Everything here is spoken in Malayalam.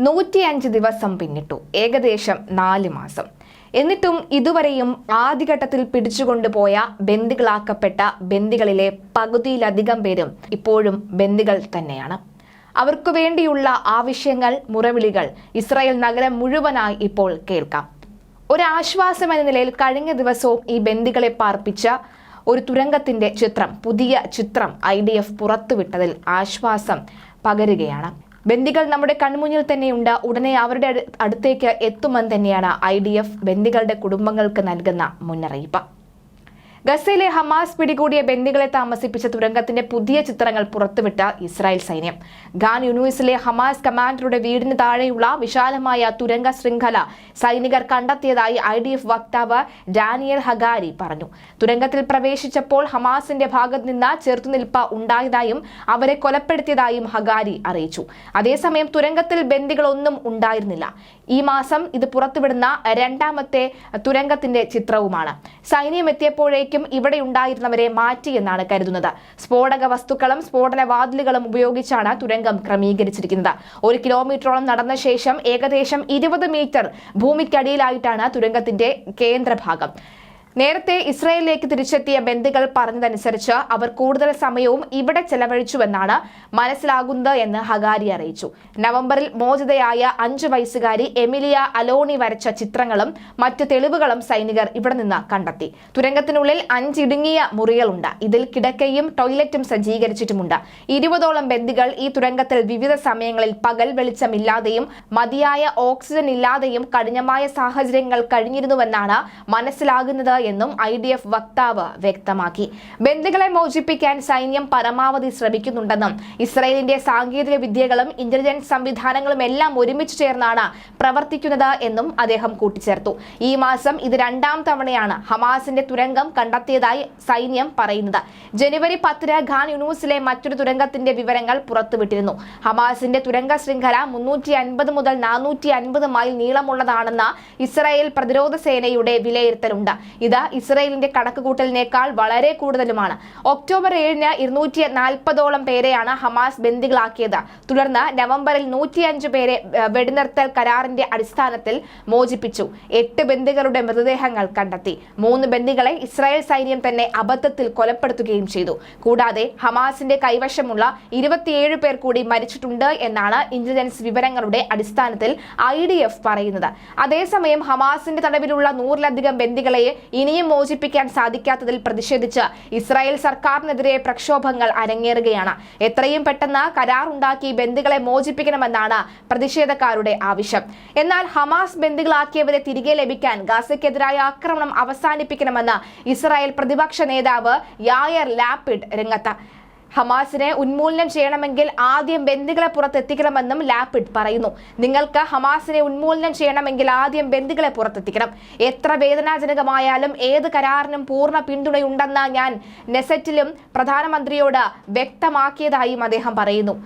നൂറ്റിയഞ്ച് ദിവസം പിന്നിട്ടു. ഏകദേശം നാല് മാസം. എന്നിട്ടും ഇതുവരെയും ആദ്യഘട്ടത്തിൽ പിടിച്ചുകൊണ്ടുപോയ ബന്ദികളാക്കപ്പെട്ട ബന്ദികളിലെ പകുതിയിലധികം പേരും ഇപ്പോഴും ബന്ദികൾ തന്നെയാണ്. അവർക്കു വേണ്ടിയുള്ള ആവശ്യങ്ങൾ മുറവിളികൾ ഇസ്രായേൽ നഗരം മുഴുവനായി ഇപ്പോൾ കേൾക്കാം. ഒരാശ്വാസം എന്ന നിലയിൽ കഴിഞ്ഞ ദിവസവും ഈ ബന്ദികളെ പാർപ്പിച്ച ഒരു തുരങ്കത്തിന്റെ ചിത്രം പുതിയ ചിത്രം ഐ ഡി എഫ് പുറത്തുവിട്ടതിൽ ആശ്വാസം പകരുകയാണ്. ബന്ദികൾ നമ്മുടെ കൺമുന്നിൽ തന്നെയുണ്ട്. ഉടനെ അവരുടെ അടുത്തേക്ക് എത്തുമെന്ന് തന്നെയാണ് ഐ ബന്ദികളുടെ കുടുംബങ്ങൾക്ക് നൽകുന്ന മുന്നറിയിപ്പ്. ഗസയിലെ ഹമാസ് പിടികൂടിയ ബന്ദികളെ താമസിപ്പിച്ച തുരങ്കത്തിന്റെ പുതിയ ചിത്രങ്ങൾ പുറത്തുവിട്ട ഇസ്രായേൽ സൈന്യം. ഖാൻ യൂണിവേഴ്സിലെ ഹമാസ് കമാൻഡറുടെ വീടിന് താഴെയുള്ള വിശാലമായ തുരങ്ക ശൃംഖല സൈനികർ കണ്ടെത്തിയതായി ഐ ഡി എഫ് വക്താവ് ഡാനിയൽ ഹഗാരി പറഞ്ഞു. തുരങ്കത്തിൽ പ്രവേശിച്ചപ്പോൾ ഹമാസിന്റെ ഭാഗത്ത് നിന്ന് ചെറുത്തുനിൽപ്പ് ഉണ്ടായതായും അവരെ കൊലപ്പെടുത്തിയതായും ഹഗാരി അറിയിച്ചു. അതേസമയം തുരങ്കത്തിൽ ബന്ദികളൊന്നും ഉണ്ടായിരുന്നില്ല. ഈ മാസം ഇത് പുറത്തുവിടുന്ന രണ്ടാമത്തെ തുരങ്കത്തിന്റെ ചിത്രവുമാണ്. സൈന്യം എത്തിയപ്പോഴേക്കും ഇവിടെ ഉണ്ടായിരുന്നവരെ മാറ്റിയെന്നാണ് കരുതുന്നത്. സ്ഫോടക വസ്തുക്കളും സ്ഫോടന വാതിലുകളും ഉപയോഗിച്ചാണ് തുരങ്കം ക്രമീകരിച്ചിരിക്കുന്നത്. ഒരു കിലോമീറ്ററോളം നടന്ന ശേഷം ഏകദേശം ഇരുപത് മീറ്റർ ഭൂമിക്കടിയിലായിട്ടാണ് തുരങ്കത്തിന്റെ കേന്ദ്രഭാഗം. നേരത്തെ ഇസ്രായേലിലേക്ക് തിരിച്ചെത്തിയ ബന്ധുക്കൾ പറഞ്ഞതനുസരിച്ച് അവർ കൂടുതൽ സമയവും ഇവിടെ ചെലവഴിച്ചുവെന്നാണ് മനസ്സിലാകുന്നത് എന്ന് ഹഗാരി അറിയിച്ചു. നവംബറിൽ മോചിതയായ അഞ്ചു വയസ്സുകാരി എമിലിയ അലോണി വരച്ച ചിത്രങ്ങളും മറ്റ് തെളിവുകളും സൈനികർ ഇവിടെ നിന്ന് കണ്ടെത്തി. തുരങ്കത്തിനുള്ളിൽ അഞ്ചിടുങ്ങിയ മുറികളുണ്ട്. ഇതിൽ കിടക്കയും ടോയ്ലറ്റും സജ്ജീകരിച്ചിട്ടുമുണ്ട്. ഇരുപതോളം ബന്ധുകൾ ഈ തുരങ്കത്തിൽ വിവിധ സമയങ്ങളിൽ പകൽ വെളിച്ചമില്ലാതെയും മതിയായ ഓക്സിജൻ ഇല്ലാതെയും കഠിനമായ സാഹചര്യങ്ങൾ കഴിഞ്ഞിരുന്നുവെന്നാണ് മനസ്സിലാകുന്നത് എന്നും ഐ ഡി എഫ് വക്താവ് വ്യക്തമാക്കി. ബന്ദികളെ മോചിപ്പിക്കാൻ സൈന്യം പരമാവധി ശ്രമിക്കുന്നുണ്ടെന്നും ഇസ്രയേലിന്റെ സാങ്കേതിക വിദ്യകളും ഇന്റലിജൻസ് സംവിധാനങ്ങളും എല്ലാം ഒരുമിച്ച് ചേർന്നാണ് പ്രവർത്തിക്കുന്നത് എന്നും അദ്ദേഹം കൂട്ടിച്ചേർത്തു. ഈ മാസം ഇത് രണ്ടാം തവണയാണ് ഹമാസിന്റെ തുരങ്കം കണ്ടെത്തിയതായി സൈന്യം പറയുന്നത്. ജനുവരി പത്തിന് ഖാൻ യൂണിവേഴ്സിലെ മറ്റൊരു തുരങ്കത്തിന്റെ വിവരങ്ങൾ പുറത്തുവിട്ടിരുന്നു. ഹമാസിന്റെ തുരങ്ക ശൃംഖല മുന്നൂറ്റി അൻപത് മുതൽ നാനൂറ്റി അൻപത് മൈൽ നീളമുള്ളതാണെന്ന ഇസ്രായേൽ പ്രതിരോധ സേനയുടെ വിലയിരുത്തലുണ്ട്. ഇത് ഇസ്രായേലിന്റെ കണക്കുകൂട്ടലിനേക്കാൾ വളരെ കൂടുതലുമാണ്. ഒക്ടോബർ ഏഴിന് ഇരുന്നൂറ്റി നാൽപ്പതോളം പേരെയാണ് ഹമാസ് ബന്ദികളാക്കിയത്. തുടർന്ന് നവംബറിൽ നൂറ്റിയഞ്ച് പേരെ വെടിനിർത്തൽ കരാറിന്റെ അടിസ്ഥാനത്തിൽ മോചിപ്പിച്ചു. എട്ട് ബന്ദികളുടെ മൃതദേഹങ്ങൾ കണ്ടെത്തി. മൂന്ന് ബന്ദികളെ ഇസ്രായേൽ സൈന്യം തന്നെ അബദ്ധത്തിൽ കൊലപ്പെടുത്തുകയും ചെയ്തു. കൂടാതെ ഹമാസിന്റെ കൈവശമുള്ള ഇരുപത്തിയേഴ് പേർ കൂടി മരിച്ചിട്ടുണ്ട് എന്നാണ് ഇന്റലിജൻസ് വിവരങ്ങളുടെ അടിസ്ഥാനത്തിൽ ഐ ഡി എഫ് പറയുന്നത്. അതേസമയം ഹമാസിന്റെ തടവിലുള്ള നൂറിലധികം ബന്ദികളെ ഇനിയും മോചിപ്പിക്കാൻ സാധിക്കാത്തതിൽ പ്രതിഷേധിച്ച് ഇസ്രായേൽ സർക്കാരിനെതിരെ പ്രക്ഷോഭങ്ങൾ അരങ്ങേറുകയാണ്. എത്രയും പെട്ടെന്ന് കരാർ ഉണ്ടാക്കി ബന്ദികളെ മോചിപ്പിക്കണമെന്നാണ് പ്രതിഷേധക്കാരുടെ ആവശ്യം. എന്നാൽ ഹമാസ് ബന്ദികളാക്കിയവരെ തിരികെ ലഭിക്കാൻ ഗാസയ്ക്കെതിരായ ആക്രമണം അവസാനിപ്പിക്കണമെന്ന് ഇസ്രായേൽ പ്രതിപക്ഷ നേതാവ് യായർ ലാപ്പിഡ് രംഗത്ത്. ഹമാസിനെ ഉന്മൂലനം ചെയ്യണമെങ്കിൽ ആദ്യം ബന്ദികളെ പുറത്തെത്തിക്കണമെന്നും ലാപ്പിഡ് പറയുന്നു. നിങ്ങൾക്ക് ഹമാസിനെ ഉന്മൂലനം ചെയ്യണമെങ്കിൽ ആദ്യം ബന്ദികളെ പുറത്തെത്തിക്കണം. എത്ര വേദനാജനകമായാലും ഏത് കരാറിനും പൂർണ പിന്തുണയുണ്ടെന്ന് ഞാൻ നെസറ്റിലും പ്രധാനമന്ത്രിയോട് വ്യക്തമാക്കിയതായും അദ്ദേഹം പറയുന്നു.